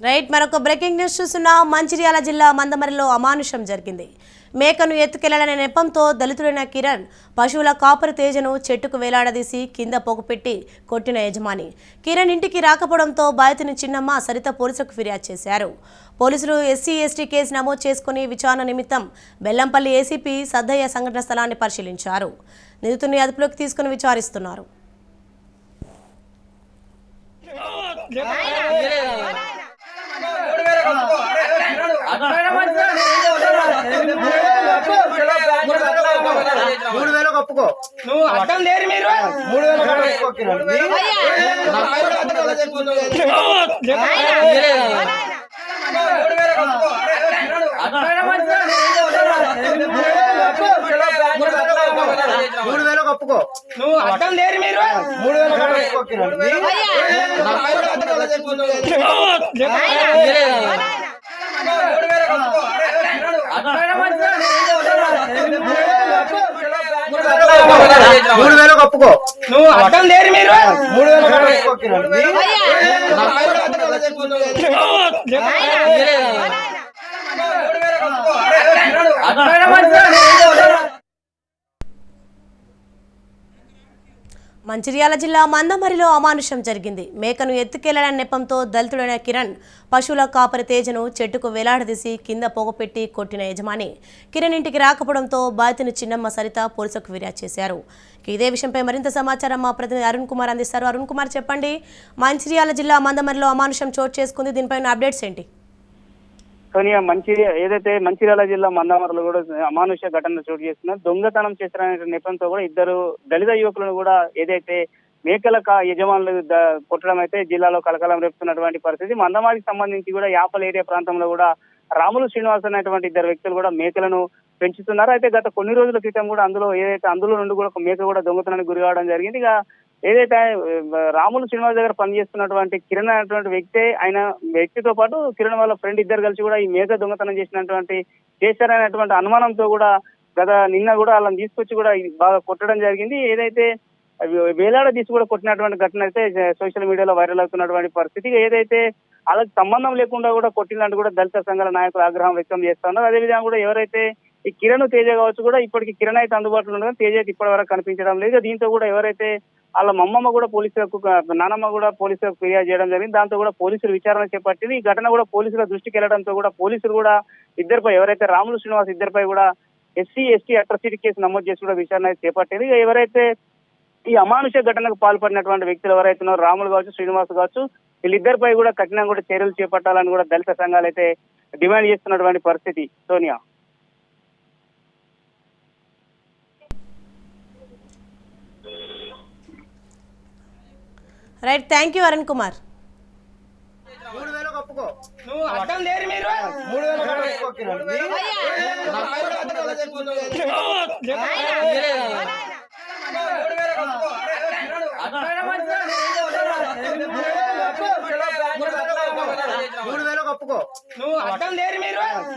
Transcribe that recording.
Right మరొక breaking news చూస్తున్నా. మంచిర్యాల జిల్లా మందమరిలో అమానుషం జరిగింది. మేకను ఎత్తుకెళ్ళాలనే నెపంతో దళితుడైన కిరణ్ పశువుల కాపరి తేజను చెట్టుకు వేలాడదీసి కింద పొగపెట్టి కొట్టిన యజమాని. కిరణ్ ఇంటికి రాకపోవడంతో బాధితుని చిన్నమ్మ సరిత పోలీసులకు ఫిర్యాదు చేశారు. పోలీసులు ఎస్సీ ఎస్టీ కేసు నమోదు చేసుకుని విచారణ నిమిత్తం బెల్లంపల్లి ఏసీపీ సద్దయ్య సంఘటన స్థలాన్ని పరిశీలించారు. నిందితుని అదుపులోకి తీసుకుని విచారిస్తున్నారు. ఒప్పుకో నువ్వు అడ్డం లేరు మీరు మూడు వేలు. మూడు వేలు ఒప్పుకో నువ్వు అడ్డం లేరు మీరు మూడు వేలు మూడు వేలు ఒప్పుకో నువ్వు అడ్డం లేరు మీరు. మూడు వేలు ఒప్పుకో కిరణ్. మంచిర్యాల జిల్లా మందమరిలో అమానుషం జరిగింది. మేకను ఎత్తుకెళ్ళడం నెపంతో దళితుడైన కిరణ్ పశువుల కాపరి తేజను చెట్టుకు వేలాడదీసి కింద పొగపెట్టి కొట్టిన యజమాని. కిరణ్ ఇంటికి రాకపోవడంతో బాధితుని చిన్నమ్మ సరిత పోలీసులకు ఫిర్యాదు చేశారు. ఇదే విషయంపై మరింత సమాచారం మా ప్రతినిధి అరుణ్ కుమార్ అందిస్తారు. అరుణ్ కుమార్ చెప్పండి మంచిర్యాల జిల్లా మందమరిలో అమానుషం చోటు చేసుకుంది. దీనిపైన అప్డేట్స్ ఏంటి? సోనియా మంచి ఏదైతే మంచిర్యాల జిల్లా మందమరలో కూడా అమానుష్య ఘటన చోటు చేస్తున్న దొంగతనం చేసిన నెపంతో కూడా ఇద్దరు దళిత యువకులను కూడా ఏదైతే మేకల యజమానులు కొట్టడం అయితే జిల్లాలో కలకలం రేపుతున్నటువంటి పరిస్థితి. మందమారికి సంబంధించి కూడా యాపల్ ఏరియా ప్రాంతంలో కూడా రాములు శ్రీనివాస్ అనేటువంటి ఇద్దరు వ్యక్తులు కూడా మేకలను పెంచుతున్నారు. అయితే గత కొన్ని రోజుల క్రితం కూడా అందులో ఏదైతే అందులో నుండి కూడా ఒక మేక కూడా దొంగతనానికి గురి కావడం జరిగింది. ఇక ఏదైతే రాములు శ్రీనివాస్ దగ్గర పనిచేస్తున్నటువంటి కిరణ్ అనేటువంటి వ్యక్తే ఆయన వ్యక్తితో పాటు కిరణ్ వాళ్ళ ఫ్రెండ్ ఇద్దరు కలిసి కూడా ఈ మేక దొంగతనం చేసినటువంటి చేశారనేటువంటి అనుమానంతో కూడా గత నిన్న కూడా వాళ్ళని తీసుకొచ్చి కూడా బాగా కొట్టడం జరిగింది. ఏదైతే వేలాడ తీసి కూడా కొట్టినటువంటి ఘటన అయితే సోషల్ మీడియాలో వైరల్ అవుతున్నటువంటి పరిస్థితి. ఏదైతే వాళ్ళకి సంబంధం లేకుండా కూడా కొట్టినట్టు కూడా దళిత సంఘాల నాయకులు ఆగ్రహం వ్యక్తం చేస్తున్నారు. అదేవిధంగా కూడా ఎవరైతే ఈ కిరణ్ తేజ కావచ్చు కూడా ఇప్పటికి కిరణ్ అయితే అందుబాటులో ఉండగా తేజ ఇప్పటి వరకు కనిపించడం లేదు. దీంతో కూడా ఎవరైతే వాళ్ళ మమ్మమ్మ కూడా పోలీసులకు నానమ్మ కూడా పోలీసులకు ఫిర్యాదు చేయడం జరిగింది. దాంతో కూడా పోలీసులు విచారణ చేపట్టింది. ఈ ఘటన కూడా పోలీసుల దృష్టికి వెళ్ళడంతో కూడా పోలీసులు కూడా ఇద్దరిపై ఎవరైతే రాములు శ్రీనివాస్ ఇద్దరిపై కూడా ఎస్సీ ఎస్టీ అట్రసిటీ కేసు నమోదు చేసి కూడా విచారణ చేపట్టింది. ఎవరైతే ఈ అమానుష ఘటనకు పాల్పడినటువంటి వ్యక్తులు ఎవరైతే ఉన్నారో రాములు కావచ్చు శ్రీనివాస్ కావచ్చు వీళ్ళిద్దరిపై కూడా కఠినంగా కూడా చర్యలు చేపట్టాలని కూడా దళిత సంఘాలు అయితే డిమాండ్ చేస్తున్నటువంటి పరిస్థితి. Sonia. Right thank you Arun Kumar. మూడు వేలు ఒప్పుకో నువ్వు అడ్డం లేరు మీరు.